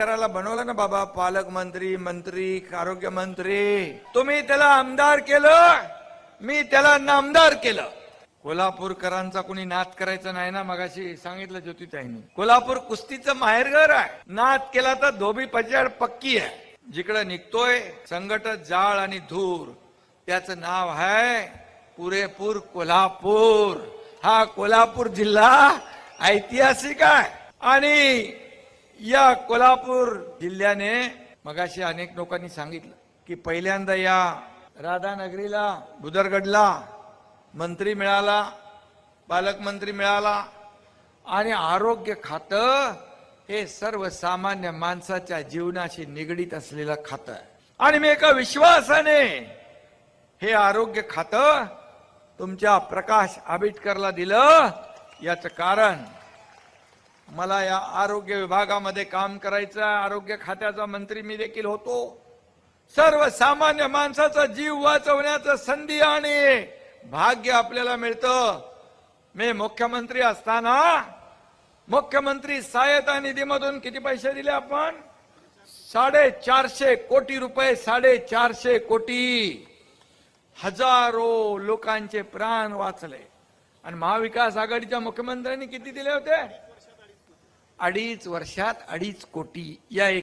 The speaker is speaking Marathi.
करायला बनवलं ना बाबा पालकमंत्री मंत्री आरोग्य मंत्री. तुम्ही त्याला आमदार केलं मी त्याला नामदार केलं. कोल्हापूरकरांचा कुणी नाद करायचा नाही ना मगाशी सांगितलं ज्योतिताईंनी. कोल्हापूर कुस्तीचं माहेरघर आहे. नाद केला तर धोबी पचाड पक्की आहे. जिकडे निघतोय संकट जाळ आणि धूर. त्याचं नाव आहे पुरेपूर कोल्हापूर. हा कोल्हापूर जिल्हा ऐतिहासिक आहे. आणि या कोल्हापूर जिल्ह्याने मगाशी अनेक लोकांनी सांगितलं की पहिल्यांदा या राधानगरीला भुदरगडला मंत्री मिळाला पालकमंत्री मिळाला आणि आरोग्य खातं हे सर्वसामान्य माणसाच्या जीवनाशी निगडीत असलेलं खातं आहे. आणि मी एका विश्वासाने हे आरोग्य खातं तुमच्या प्रकाश आंबेडकरला दिलं. याचं कारण मला या आरोग्य विभागामध्ये काम करायचं आहे. आरोग्य खात्याचा मंत्री मी देखील होतो. सर्वसामान्य माणसाचा जीव वाचवण्याचं संधी आणि भाग्य आपल्याला मिळतं. मी मुख्यमंत्री असताना मुख्यमंत्री सहायता निधीमधून किती पैसे दिले आपण? साडेचारशे कोटी रुपये साडेचारशे कोटी. हजारो लोकांचे प्राण वाचले. आणि महाविकास आघाडीच्या मुख्यमंत्र्यांनी किती दिले होते? अडीच वर्षात अडीच कोटी या